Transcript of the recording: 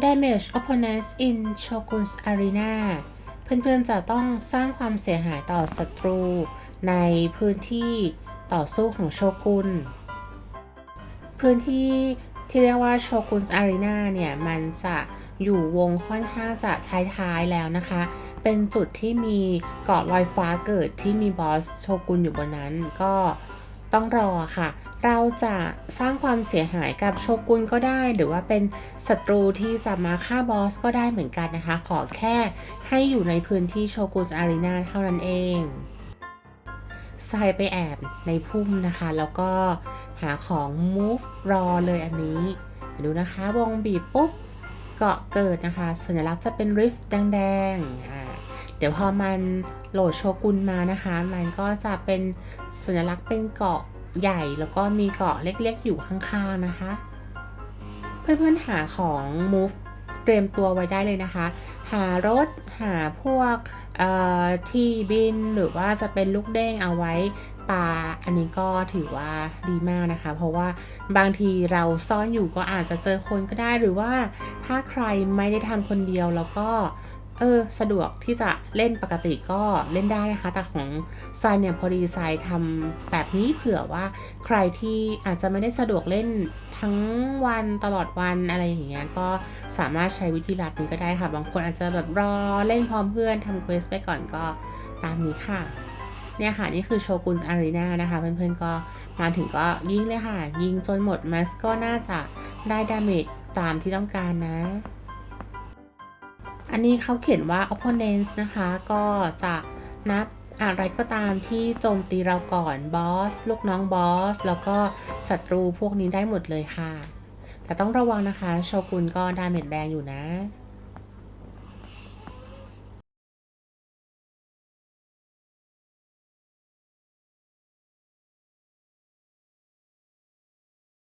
damage opponents in Shogun's Arena เพื่อนๆจะต้องสร้างความเสียหายต่อศัตรู ในพื้นที่ต่อสู้ของโชกุน พื้นที่ที่เรียกว่าโชกุนอารีนาเนี่ย มันจะอยู่วงค่อนข้างจะท้ายๆแล้วนะคะ เป็นจุดที่มีเกาะลอยฟ้าเกิดที่มีบอสโชกุนอยู่บนนั้นก็ต้องรอค่ะ เราจะสร้างความเสียหายกับโชกุนก็ได้ หรือว่าเป็นศัตรูที่จะมาฆ่าบอสก็ได้เหมือนกันนะคะ ขอแค่ให้อยู่ในพื้นที่โชกุนอารีนาเท่านั้นเองใส่ไปแอบในพุ่มนะคะ แล้วก็หาของ move รอเลยอันนี้ ดูนะคะวงบีบปุ๊บเกาะเกิดนะคะ สัญลักษณ์จะเป็น rift แดงๆเดี๋ยวพอมันโหลดโชกุนมานะคะ มันก็จะเป็นสัญลักษณ์เป็นเกาะ ใหญ่แล้วก็มีเกาะเล็กๆ อยู่ข้างๆนะคะ เพื่อนๆหาของ move เตรียมตัวไว้ได้เลยนะคะ หารถหาพวกที่บินหรือว่าจะเป็นลูกเด้งเอาไว้ปลาอันนี้ก็ถือว่าดีมากนะคะ เพราะว่าบางทีเราซ่อนอยู่ก็อาจจะเจอคนก็ได้หรือว่าถ้าใครไม่ได้ทำคนเดียวแล้วก็ เออสะดวกที่จะเล่นปกติก็เล่นได้นะคะ แต่ของทรายเนี่ยพอดีทรายทำแบบนี้เผื่อว่าใครที่อาจจะไม่ได้สะดวกเล่นทั้งวันตลอดวันอะไรอย่างเงี้ยก็สามารถใช้วิธีลัดนี้ก็ได้ค่ะ บางคนอาจจะแบบรอเล่นพร้อมเพื่อนทำเควสไปก่อนก็ตามนี้ค่ะ เนี่ยค่ะ นี่คือโชกุนอารีนานะคะ เพื่อนๆก็มาถึงก็ยิงเลยค่ะ ยิงจนหมดมัสก็น่าจะได้ดาเมจตามที่ต้องการนะ อันนี้เขาเขียนว่า opponents นะคะ ก็จะนับอะไรก็ตามที่โจมตีเราก่อนบอสลูกน้องบอส แล้วก็ศัตรูพวกนี้ได้หมดเลยค่ะ แต่ต้องระวังนะคะ โชกุนก็ดาเมจแรงอยู่นะ